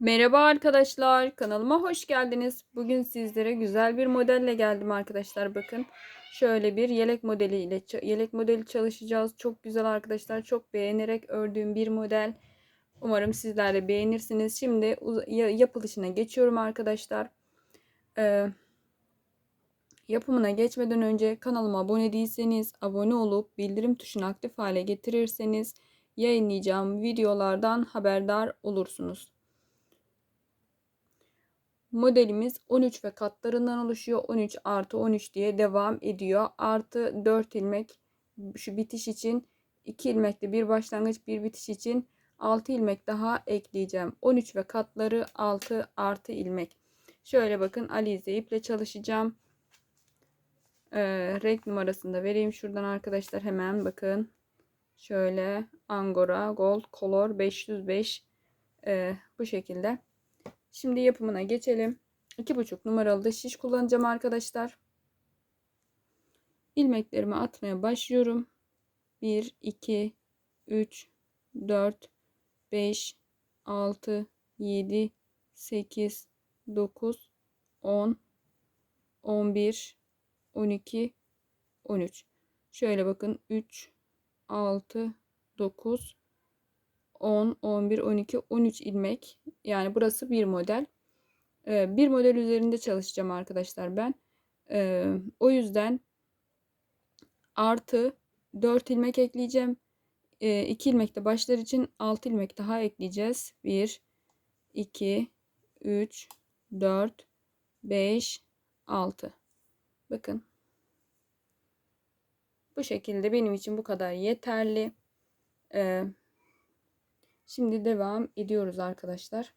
Merhaba arkadaşlar, kanalıma hoş geldiniz. Bugün sizlere güzel bir modelle geldim arkadaşlar. Bakın şöyle bir yelek modeliyle yelek modeli çalışacağız. Çok güzel arkadaşlar. Çok beğenerek ördüğüm bir model. Umarım sizler de beğenirsiniz. Şimdi yapılışına geçiyorum arkadaşlar. Ee, yapımına geçmeden önce kanalıma abone değilseniz abone olup bildirim tuşunu aktif hale getirirseniz yayınlayacağım videolardan haberdar olursunuz. Modelimiz 13 ve katlarından oluşuyor. 13 artı 13 diye devam ediyor. Artı 4 ilmek şu bitiş için 2 ilmekli bir başlangıç bir bitiş için 6 ilmek daha ekleyeceğim. 13 ve katları 6 artı ilmek. Şöyle bakın alize iple çalışacağım. Ee, renk numarasını da vereyim şuradan arkadaşlar hemen bakın. Şöyle Angora Gold Color 505 ee, bu şekilde. Şimdi yapımına geçelim. 2,5 numaralı da şiş kullanacağım arkadaşlar. İlmeklerimi atmaya başlıyorum. 1, 2, 3, 4, 5, 6, 7, 8, 9, 10, 11, 12, 13. Şöyle bakın 3, 6, 9, 10, 11, 12, 13 ilmek. Yani burası bir model. Ee, bir model üzerinde çalışacağım arkadaşlar ben. Ee, o yüzden artı 4 ilmek ekleyeceğim. 2 ilmek de başlar için 6 ilmek daha ekleyeceğiz. 1, 2, 3, 4, 5, 6. Bakın. Bu şekilde benim için bu kadar yeterli. Ee, Şimdi devam ediyoruz arkadaşlar.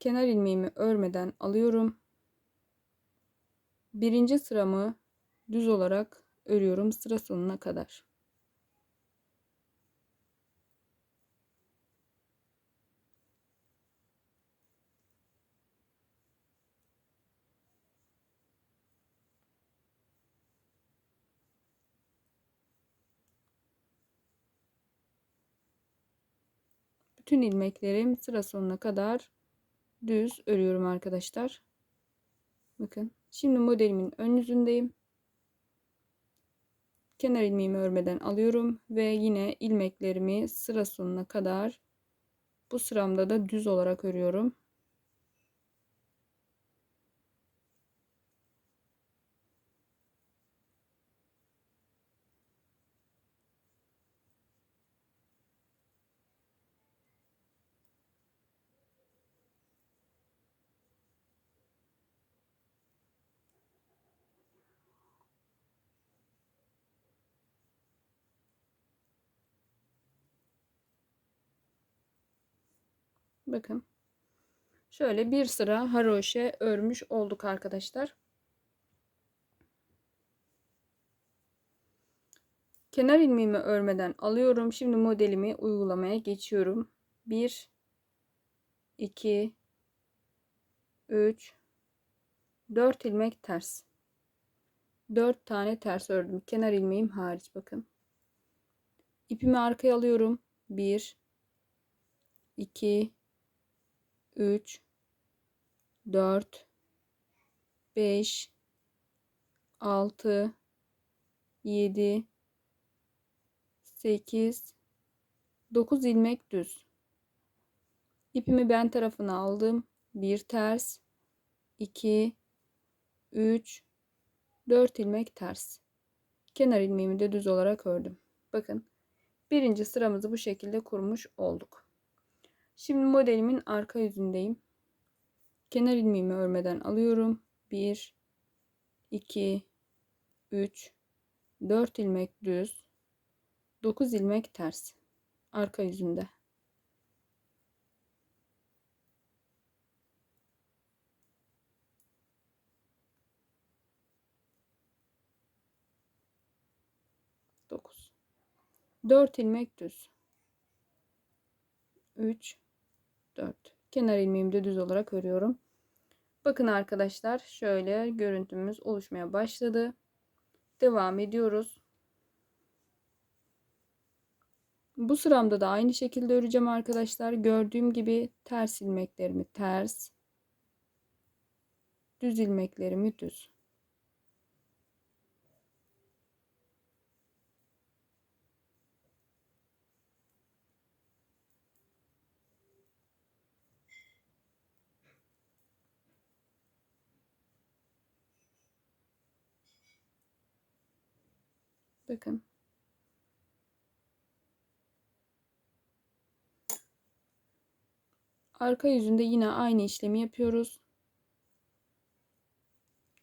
Kenar ilmeğimi örmeden alıyorum. Birinci sıramı düz olarak örüyorum sıra sonuna kadar. Bütün ilmeklerim sıra sonuna kadar düz örüyorum arkadaşlar. Bakın şimdi modelimin ön yüzündeyim. Kenar ilmeğimi örmeden alıyorum ve yine ilmeklerimi sıra sonuna kadar bu sıramda da düz olarak örüyorum. Bakın. Şöyle bir sıra haroşe örmüş olduk arkadaşlar. Kenar ilmeğimi örmeden alıyorum. Şimdi modelimi uygulamaya geçiyorum. 1 2 3 4 ilmek ters. 4 tane ters ördüm. Kenar ilmeğim hariç bakın. İpimi arkaya alıyorum. 1 2 3 4 5 6 7 8 9 ilmek düz. İpimi ben tarafına aldım. Bir ters, 2 3 4 ilmek ters. Kenar ilmeğimi de düz olarak ördüm. Bakın birinci sıramızı bu şekilde kurmuş olduk. Şimdi modelimin arka yüzündeyim. Kenar ilmeğimi örmeden alıyorum. 1 2 3 4 ilmek düz 9 ilmek ters arka yüzünde. Dokuz. Dört ilmek düz. Üç, 4. Kenar ilmeğimi de düz olarak örüyorum. Bakın arkadaşlar şöyle görüntümüz oluşmaya başladı. Devam ediyoruz. Bu sıramda da aynı şekilde öreceğim arkadaşlar. Gördüğüm gibi ters ilmeklerimi ters, düz ilmeklerimi düz. Bakın. Arka yüzünde yine aynı işlemi yapıyoruz.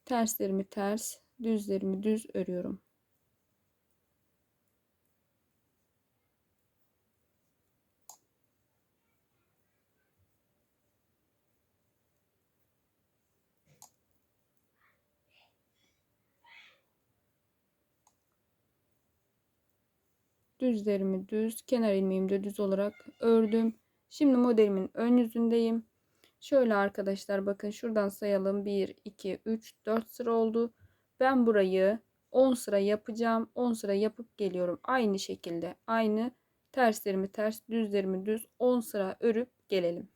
Terslerimi ters, düzlerimi düz örüyorum. Düzlerimi düz, kenar ilmeğimi de düz olarak ördüm. Şimdi modelimin ön yüzündeyim. Şöyle arkadaşlar bakın şuradan sayalım. 1, 2, 3, 4 sıra oldu. Ben burayı 10 sıra yapacağım. 10 sıra yapıp geliyorum. Aynı şekilde aynı terslerimi ters düzlerimi düz 10 sıra örüp gelelim.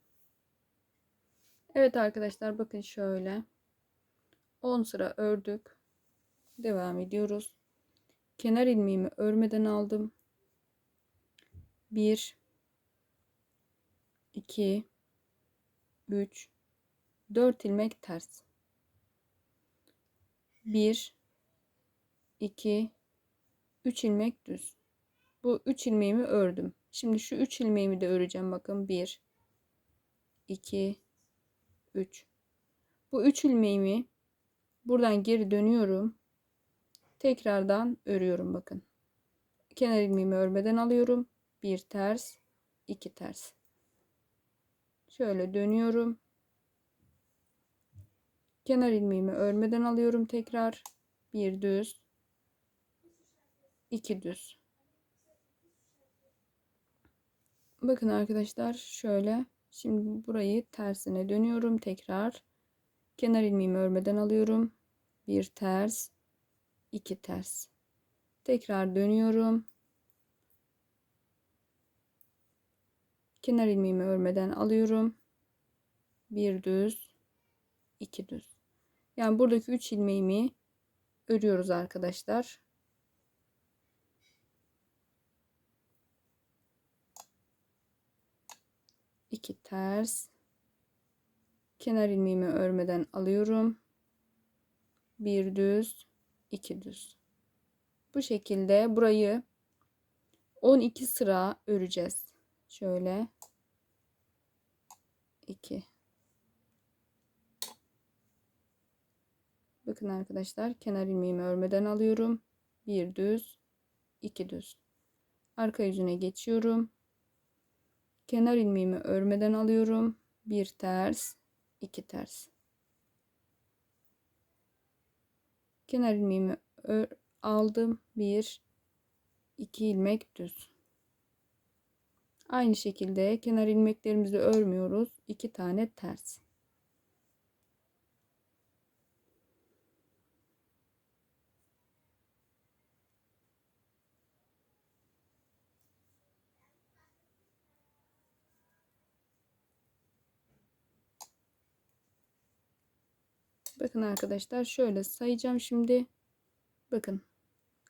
Evet arkadaşlar bakın şöyle 10 sıra ördük. Devam ediyoruz. Kenar ilmeğimi örmeden aldım. 1 2 3 4 ilmek ters. 1 2 3 ilmek düz. Bu 3 ilmeğimi ördüm. Şimdi şu 3 ilmeğimi de öreceğim bakın. 1 2 3 bu 3 ilmeğimi buradan geri dönüyorum. Tekrardan örüyorum bakın. Kenar ilmeğimi örmeden alıyorum bir ters iki ters. Şöyle dönüyorum. Kenar ilmeğimi örmeden alıyorum tekrar. Bir düz iki düz. Bakın arkadaşlar şöyle. Şimdi burayı tersine dönüyorum tekrar. Kenar ilmeğimi örmeden alıyorum. Bir ters iki ters. Tekrar dönüyorum kenar ilmeğimi örmeden alıyorum. Bir düz, iki düz. Yani buradaki üç ilmeğimi örüyoruz arkadaşlar. İki ters. Kenar ilmeğimi örmeden alıyorum. Bir düz, iki düz. Bu şekilde burayı 12 sıra öreceğiz. Şöyle 2 Bakın arkadaşlar kenar ilmeğimi örmeden alıyorum. Bir düz, iki düz. Arka yüzüne geçiyorum. Kenar ilmeğimi örmeden alıyorum. Bir ters, iki ters. Kenar ilmeğimi aldım. Bir, iki ilmek düz. Aynı şekilde kenar ilmeklerimizi örmüyoruz. 2 tane ters. Bakın arkadaşlar şöyle sayacağım şimdi. Bakın.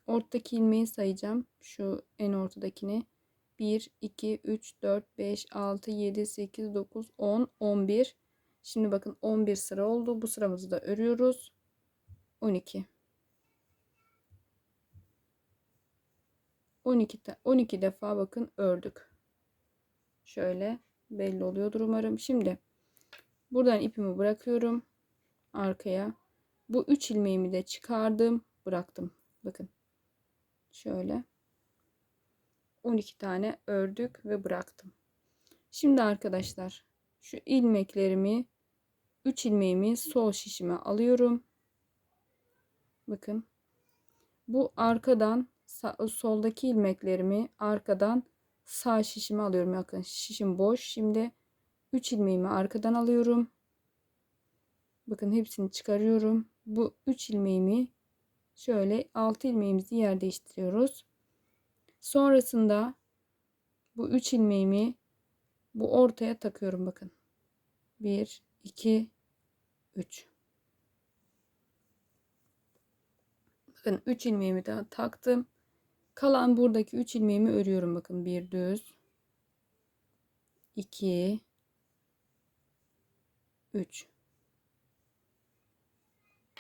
Ortadaki ilmeği sayacağım. Şu en ortadakini. 1, 2, 3, 4, 5, 6, 7, 8, 9, 10, 11. Şimdi bakın 11 sıra oldu. Bu sıramızı da örüyoruz. 12. 12, 12 defa bakın ördük. Şöyle belli oluyordur umarım. Şimdi buradan ipimi bırakıyorum arkaya. Bu 3 ilmeğimi de çıkardım, bıraktım. Bakın. Şöyle 12 tane ördük ve bıraktım. Şimdi arkadaşlar şu ilmeklerimi 3 ilmeğimi sol şişime alıyorum. Bakın. Bu arkadan soldaki ilmeklerimi arkadan sağ şişime alıyorum. Bakın şişim boş. Şimdi 3 ilmeğimi arkadan alıyorum. Bakın hepsini çıkarıyorum. Bu 3 ilmeğimi şöyle 6 ilmeğimizi yer değiştiriyoruz. Sonrasında bu 3 ilmeğimi bu ortaya takıyorum bakın. 1 2 3 Bakın 3 ilmeğimi daha taktım. Kalan buradaki 3 ilmeğimi örüyorum bakın. Bir düz. 2 3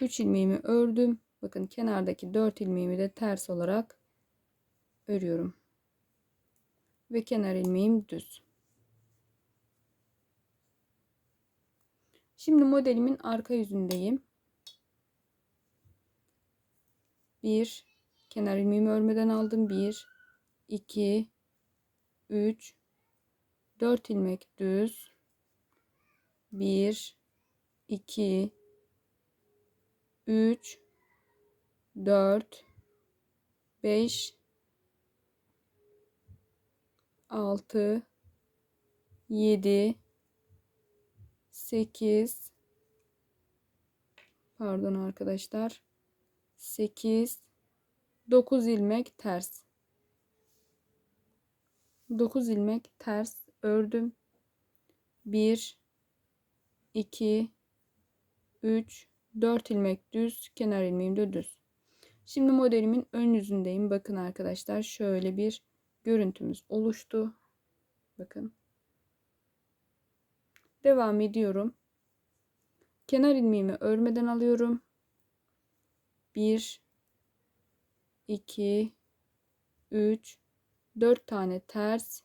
3 ilmeğimi ördüm. Bakın kenardaki 4 ilmeğimi de ters olarak örüyorum. Ve kenar ilmeğim düz. Şimdi modelimin arka yüzündeyim. 1 kenar ilmeğimi örmeden aldım. 1 2 3 4 ilmek düz 1 2 3 4 5 6 7 8 pardon arkadaşlar 8 9 ilmek ters. 9 ilmek ters ördüm. 1 2 3 4 ilmek düz kenar ilmeğim de düz. Şimdi modelimin ön yüzündeyim. Bakın arkadaşlar şöyle bir görüntümüz oluştu. Bakın. Devam ediyorum. Kenar ilmeğimi örmeden alıyorum. 1 2 3 4 tane ters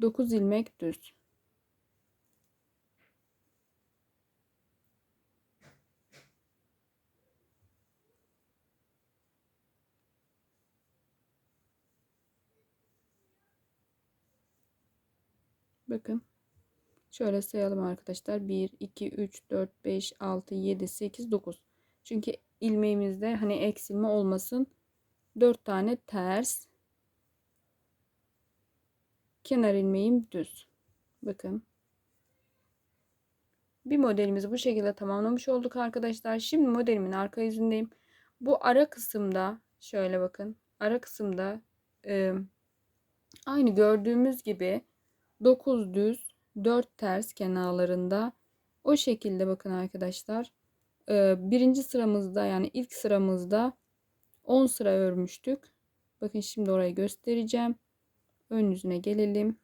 9 ilmek düz Bakın. Şöyle sayalım arkadaşlar. 1, 2, 3, 4, 5, 6, 7, 8, 9. Çünkü ilmeğimizde hani eksilme olmasın. 4 tane ters. Kenar ilmeğim düz. Bakın. Bir modelimizi bu şekilde tamamlamış olduk arkadaşlar. Şimdi modelimin arka yüzündeyim. Bu ara kısımda şöyle bakın. Ara kısımda e, aynı gördüğümüz gibi 9 düz 4 ters kenarlarında o şekilde bakın arkadaşlar. E, birinci sıramızda yani ilk sıramızda 10 sıra örmüştük. Bakın şimdi orayı göstereceğim. Ön yüzüne gelelim.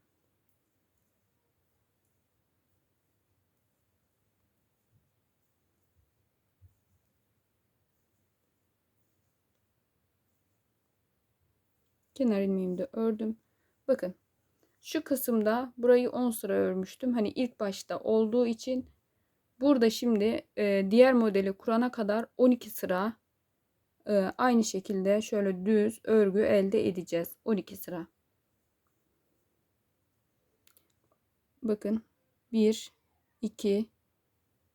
Kenar ilmeğimi de ördüm. Bakın şu kısımda burayı 10 sıra örmüştüm. Hani ilk başta olduğu için burada şimdi e, diğer modeli kurana kadar 12 sıra e, aynı şekilde şöyle düz örgü elde edeceğiz. 12 sıra. Bakın 1 2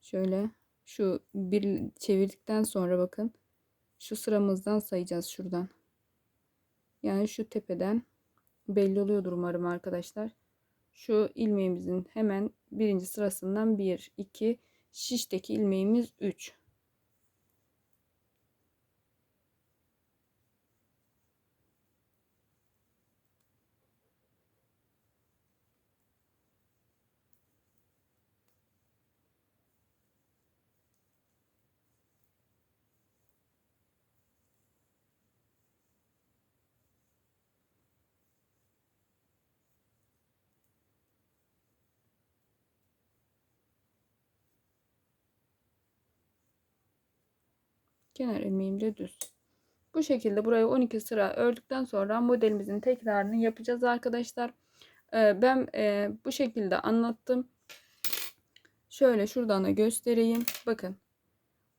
şöyle şu bir çevirdikten sonra bakın şu sıramızdan sayacağız şuradan. Yani şu tepeden belli oluyordur umarım arkadaşlar. Şu ilmeğimizin hemen birinci sırasından 1 2 şişteki ilmeğimiz 3 kenar ilmeğim de düz. Bu şekilde burayı 12 sıra ördükten sonra modelimizin tekrarını yapacağız arkadaşlar. Ee, ben e, bu şekilde anlattım. Şöyle şuradan da göstereyim. Bakın.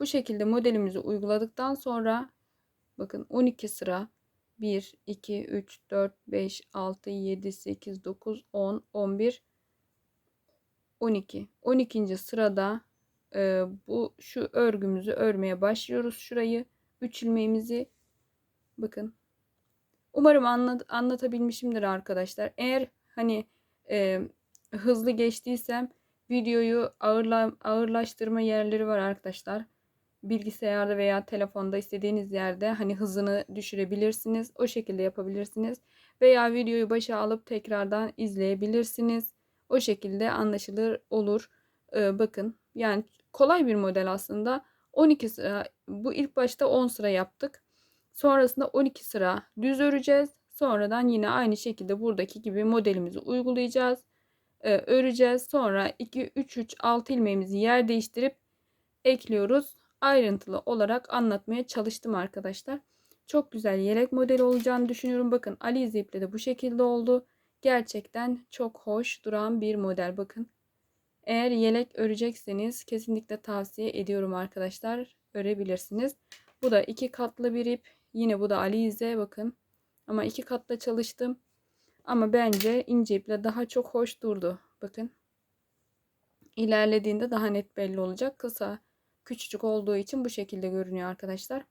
Bu şekilde modelimizi uyguladıktan sonra bakın 12 sıra 1 2 3 4 5 6 7 8 9 10 11 12 12. sırada e, bu şu örgümüzü örmeye başlıyoruz. Şurayı 3 ilmeğimizi bakın. Umarım anlat, anlatabilmişimdir arkadaşlar. Eğer hani e, hızlı geçtiysem videoyu ağırla, ağırlaştırma yerleri var arkadaşlar. Bilgisayarda veya telefonda istediğiniz yerde hani hızını düşürebilirsiniz. O şekilde yapabilirsiniz. Veya videoyu başa alıp tekrardan izleyebilirsiniz. O şekilde anlaşılır olur. Ee, bakın yani kolay bir model aslında. 12 sıra bu ilk başta 10 sıra yaptık. Sonrasında 12 sıra düz öreceğiz. Sonradan yine aynı şekilde buradaki gibi modelimizi uygulayacağız. Ee, öreceğiz. Sonra 2 3 3 6 ilmeğimizi yer değiştirip ekliyoruz. Ayrıntılı olarak anlatmaya çalıştım arkadaşlar. Çok güzel yelek modeli olacağını düşünüyorum. Bakın Ali iple de bu şekilde oldu. Gerçekten çok hoş duran bir model. Bakın. Eğer yelek örecekseniz kesinlikle tavsiye ediyorum arkadaşlar. Örebilirsiniz. Bu da iki katlı bir ip. Yine bu da Alize bakın. Ama iki katla çalıştım. Ama bence ince iple daha çok hoş durdu. Bakın. İlerlediğinde daha net belli olacak. Kısa, küçücük olduğu için bu şekilde görünüyor arkadaşlar.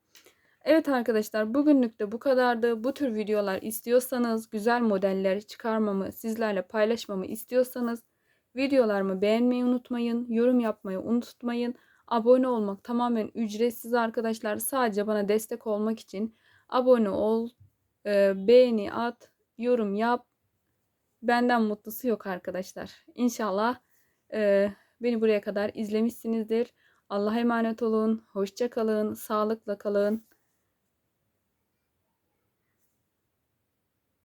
Evet arkadaşlar bugünlük de bu kadardı. Bu tür videolar istiyorsanız, güzel modeller çıkarmamı, sizlerle paylaşmamı istiyorsanız videolarımı beğenmeyi unutmayın, yorum yapmayı unutmayın. Abone olmak tamamen ücretsiz arkadaşlar. Sadece bana destek olmak için abone ol, e, beğeni at, yorum yap. Benden mutlusu yok arkadaşlar. İnşallah e, beni buraya kadar izlemişsinizdir. Allah'a emanet olun. Hoşça kalın. Sağlıkla kalın.